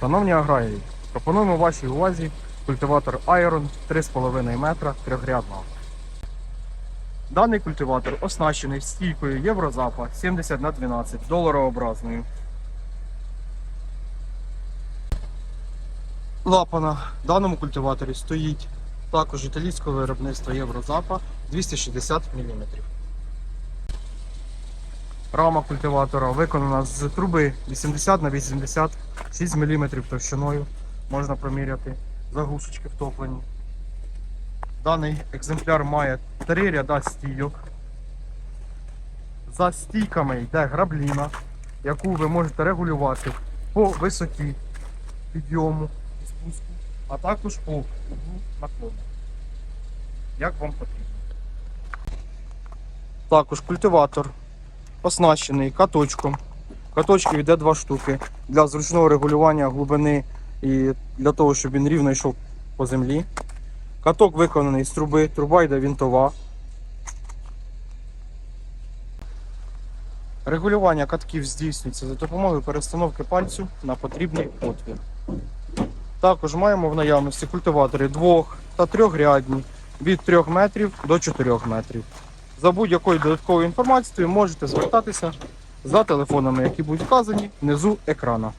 Шановні аграрії, пропонуємо вашій увазі культиватор Iron 3,5 метра трьохрядного. Даний культиватор оснащений стійкою Єврозапа 70 на 12 доларообразною. Лапа на даному культиваторі стоїть також італійського виробництва Єврозапа 260 мм. Рама культиватора виконана з труби 80 на 86 мм товщиною. Можна проміряти заглушечки втоплені. Даний екземпляр має три ряда стійок. За стійками йде грабліна, яку ви можете регулювати по висоті підйому і спуску, а також по углу наклону. Як вам потрібно. Також культиватор оснащений каточком. Каточків йде два штуки для зручного регулювання глибини і для того, щоб він рівно йшов по землі. Каток виконаний з труби, труба йде вінтова. Регулювання катків здійснюється за допомогою перестановки пальцю на потрібний отвір. Також маємо в наявності культиватори двох та трьохрядні від 3 метрів до 4 метрів. За будь-якою додатковою інформацією можете звертатися за телефонами, які будуть вказані внизу екрана.